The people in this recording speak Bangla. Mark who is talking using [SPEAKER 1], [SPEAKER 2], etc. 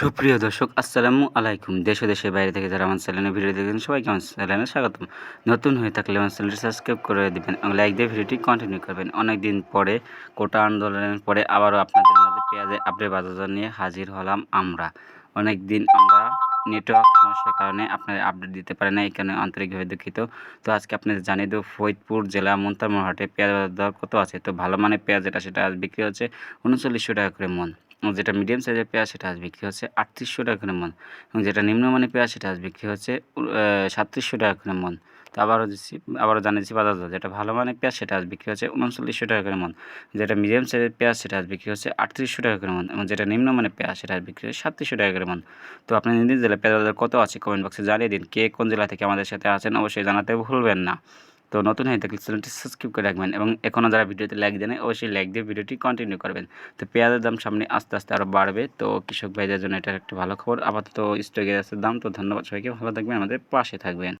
[SPEAKER 1] সুপ্রিয় দর্শক, আসসালামু আলাইকুম। দেশে দেশে বাইরে থেকে যারা আমার চ্যানেলে ভিডিও দেখেন, সবাইকে আমার চ্যানেলে স্বাগতম। নতুন হয়ে থাকলে আমার চ্যানেলটি সাবস্ক্রাইব করে দিবেন এবং লাইক দিয়ে ভিডিওটি কন্টিনিউ করবেন। অনেক দিন পরে, কোটা আন্দোলনের পরে আবারও আপনাদের মাঝে পেঁয়াজের আপডেট বাজার নিয়ে হাজির হলাম আমরা। অনেক দিন আমরা নেটওয়ার্ক সমস্যার কারণে আপনাদের আপডেট দিতে পারে না কারণে আন্তরিকভাবে দুঃখিত। তো আজকে আপনাদের জানিয়ে দেবো, ফরিদপুর জেলা মন্তারমোড় হাটে পেঁয়াজ বাজার দর কত আছে? তো ভালো মানের পেঁয়াজ যেটা, সেটা আজ বিক্রি হচ্ছে উনচল্লিশশো টাকা করে মন। যেটা মিডিয়াম সাইজের পেঁয়াজ, সেটা আজ বিক্রি হচ্ছে আটত্রিশশো টাকা করে মন এবং যেটা নিম্নমানের পেঁয়াজ, সেটা আজ বিক্রি হচ্ছে সাতত্রিশশো টাকা করে মন তো আবারও দিচ্ছি, আবারও জানিয়েছি বাজার দর। যেটা ভালো মানের পেঁয়াজ, সেটা আজ বিক্রি হচ্ছে উনচল্লিশশো টাকা করে মন যেটা মিডিয়াম সাইজের পেঁয়াজ, সেটা আজ বিক্রি হচ্ছে আটত্রিশশো টাকা করে মন এবং যেটা নিম্নমানের পেঁয়াজ, সেটা আজ বিক্রি হচ্ছে সাতত্রিশশো টাকা করে মন তো আপনি নিজের নিজ জেলায় পেঁয়াজ বাজার কত আছে? কমেন্ট বক্সে জানিয়ে দিন। কে কোন জেলা থেকে আমাদের সাথে আছেন? অবশ্যই জানাতে ভুলবেন না। তো নতুন হয়ে থাকলে চ্যানেলটি সাবস্ক্রাইব করে রাখবেন এবং এখনও যারা ভিডিওতে লাইক দেন অবশ্যই লাইক দিয়ে ভিডিওটি কন্টিনিউ করবেন। তো পেঁয়াজের দাম সামনে আস্তে আস্তে আরও বাড়বে। তো কৃষক ভাইদের জন্য এটা একটা ভালো খবর। আপাতত স্টকের আছে দাম তো ধন্যবাদ সবাইকে। ভালো থাকবেন, আমাদের পাশে থাকবেন।